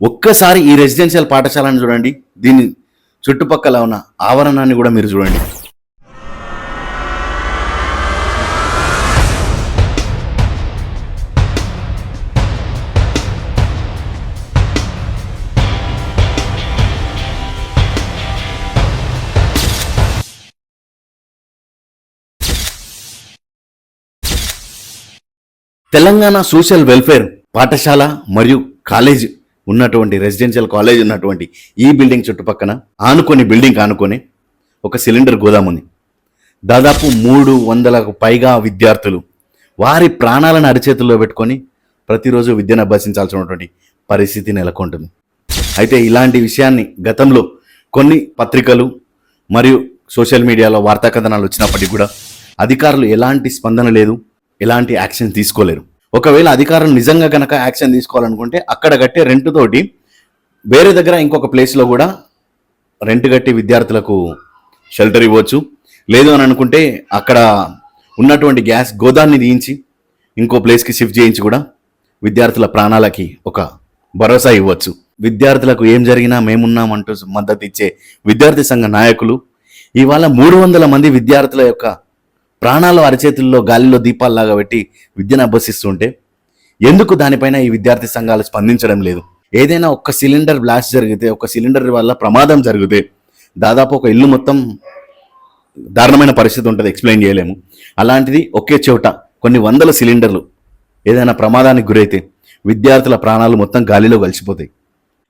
ఒక్కసారి ఈ రెసిడెన్షియల్ పాఠశాలను చూడండి. దీని చుట్టుపక్కల ఉన్న ఆవరణాన్ని కూడా మీరు చూడండి. తెలంగాణ సోషల్ వెల్ఫేర్ పాఠశాల మరియు కాలేజ్ ఉన్నటువంటి రెసిడెన్షియల్ కాలేజ్ ఉన్నటువంటి ఈ బిల్డింగ్ చుట్టుపక్కన ఆనుకొని బిల్డింగ్ ఆనుకొని ఒక సిలిండర్ గోదాం ఉంది. దాదాపు మూడు వందలకు పైగా విద్యార్థులు వారి ప్రాణాలను అరిచేతుల్లో పెట్టుకొని ప్రతిరోజు విద్యను అభ్యసించాల్సినటువంటి పరిస్థితి నెలకొంటుంది. అయితే ఇలాంటి విషయాన్ని గతంలో కొన్ని పత్రికలు మరియు సోషల్ మీడియాలో వార్తా కథనాలు వచ్చినప్పటికీ కూడా అధికారులు ఎలాంటి స్పందన లేదు ఎలాంటి యాక్షన్ తీసుకోలేరు. ఒకవేళ అధికారం నిజంగా కనుక యాక్షన్ తీసుకోవాలనుకుంటే అక్కడ కట్టే రెంట్ తోటి వేరే దగ్గర ఇంకొక ప్లేస్లో కూడా రెంట్ కట్టి విద్యార్థులకు షెల్టర్ ఇవ్వచ్చు. లేదు అని అనుకుంటే అక్కడ ఉన్నటువంటి గ్యాస్ గోదాన్ని తీయించి ఇంకో ప్లేస్కి షిఫ్ట్ చేయించి కూడా విద్యార్థుల ప్రాణాలకి ఒక భరోసా ఇవ్వచ్చు. విద్యార్థులకు ఏం జరిగినా మేమున్నామంటూ మద్దతు ఇచ్చే విద్యార్థి సంఘ నాయకులు ఇవాళ మూడు వందల మంది విద్యార్థుల యొక్క ప్రాణాలు అరచేతుల్లో గాలిలో దీపాల్లాగా పెట్టి విద్యను అభ్యసిస్తుంటే ఎందుకు దానిపైన ఈ విద్యార్థి సంఘాలు స్పందించడం లేదు? ఏదైనా ఒక్క సిలిండర్ బ్లాస్ట్ జరిగితే ఒక సిలిండర్ వల్ల ప్రమాదం జరిగితే దాదాపు ఒక ఇల్లు మొత్తం దారుణమైన పరిస్థితి ఉంటుంది ఎక్స్ప్లెయిన్ చేయలేము. అలాంటిది ఒకే చోట కొన్ని వందల సిలిండర్లు ఏదైనా ప్రమాదానికి గురైతే విద్యార్థుల ప్రాణాలు మొత్తం గాలిలో కలిసిపోతాయి.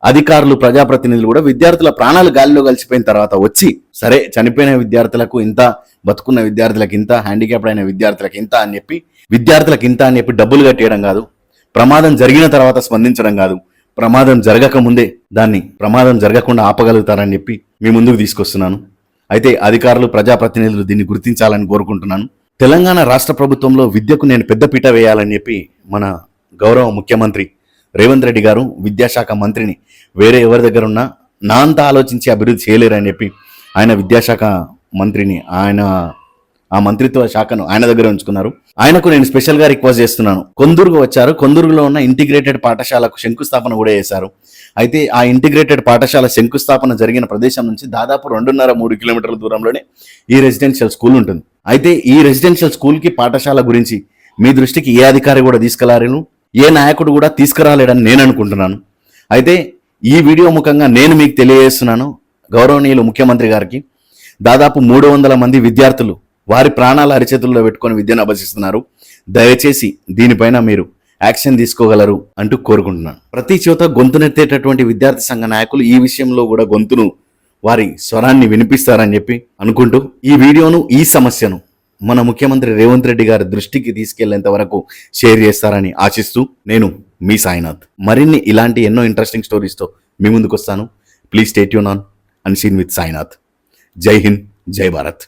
అధికారులు ప్రజాప్రతినిధులు కూడా విద్యార్థుల ప్రాణాలు గాలిలో కలిసిపోయిన తర్వాత వచ్చి సరే చనిపోయిన విద్యార్థులకు ఇంత బతుకున్న విద్యార్థులకు ఇంత హ్యాండిక్యాప్డ్ అయిన విద్యార్థులకు ఇంత అని చెప్పి విద్యార్థులకు ఇంత అని చెప్పి డబ్బులు కట్టేయడం కాదు. ప్రమాదం జరిగిన తర్వాత స్పందించడం కాదు. ప్రమాదం జరగక ముందే దాన్ని ప్రమాదం జరగకుండా ఆపగలుగుతారని చెప్పి మీ ముందుకు తీసుకొస్తున్నాను. అయితే అధికారులు ప్రజాప్రతినిధులు దీన్ని గుర్తించాలని కోరుకుంటున్నాను. తెలంగాణ రాష్ట్ర ప్రభుత్వంలో విద్యకు నేను పెద్దపీట వేయాలని చెప్పి మన గౌరవ ముఖ్యమంత్రి రేవంత్ రెడ్డి గారు విద్యాశాఖ మంత్రిని. వేరే ఎవరి దగ్గర ఉన్నా నా అంతా ఆలోచించి అభివృద్ధి చేయలేరని చెప్పి ఆయన విద్యాశాఖ మంత్రిని ఆయన ఆ మంత్రిత్వ శాఖను ఆయన దగ్గర ఉంచుకున్నారు. ఆయనకు నేను స్పెషల్గా రిక్వెస్ట్ చేస్తున్నాను. కొందరుగు వచ్చారు. కొందూరులో ఉన్న ఇంటిగ్రేటెడ్ పాఠశాలకు శంకుస్థాపన కూడా చేశారు. అయితే ఆ ఇంటిగ్రేటెడ్ పాఠశాల శంకుస్థాపన జరిగిన ప్రదేశం నుంచి దాదాపు రెండున్నర మూడు కిలోమీటర్ల దూరంలోనే ఈ రెసిడెన్షియల్ స్కూల్ ఉంటుంది. అయితే ఈ రెసిడెన్షియల్ స్కూల్కి పాఠశాల గురించి మీ దృష్టికి ఏ అధికారి కూడా తీసుకెళ్ళారేను ఏ నాయకుడు కూడా తీసుకురాలేడని నేను అనుకుంటున్నాను. అయితే ఈ వీడియో ముఖంగా నేను మీకు తెలియజేస్తున్నాను గౌరవనీయులు ముఖ్యమంత్రి గారికి. దాదాపు మూడు వందల మంది విద్యార్థులు వారి ప్రాణాల అరిచేతుల్లో పెట్టుకొని విద్యను అభ్యసిస్తున్నారు. దయచేసి దీనిపైన మీరు యాక్షన్ తీసుకోగలరు అంటూ కోరుకుంటున్నాను. ప్రతి చోట గొంతునెత్తేటటువంటి విద్యార్థి సంఘ నాయకులు ఈ విషయంలో కూడా గొంతును వారి స్వరాన్ని వినిపిస్తారని చెప్పి అనుకుంటూ ఈ వీడియోను ఈ సమస్యను మన ముఖ్యమంత్రి రేవంత్ రెడ్డి గారి దృష్టికి తీసుకెళ్ళేంత వరకు షేర్ చేస్తారని ఆశిస్తూ నేను మీ సాయినాథ్. మరిన్ని ఇలాంటి ఎన్నో ఇంట్రెస్టింగ్ స్టోరీస్తో మీ ముందుకు వస్తాను ప్లీజ్ స్టేట్ యూన్ ఆన్ అన్సీన్ విత్ సాయినాథ్ జై హింద్ జై భారత్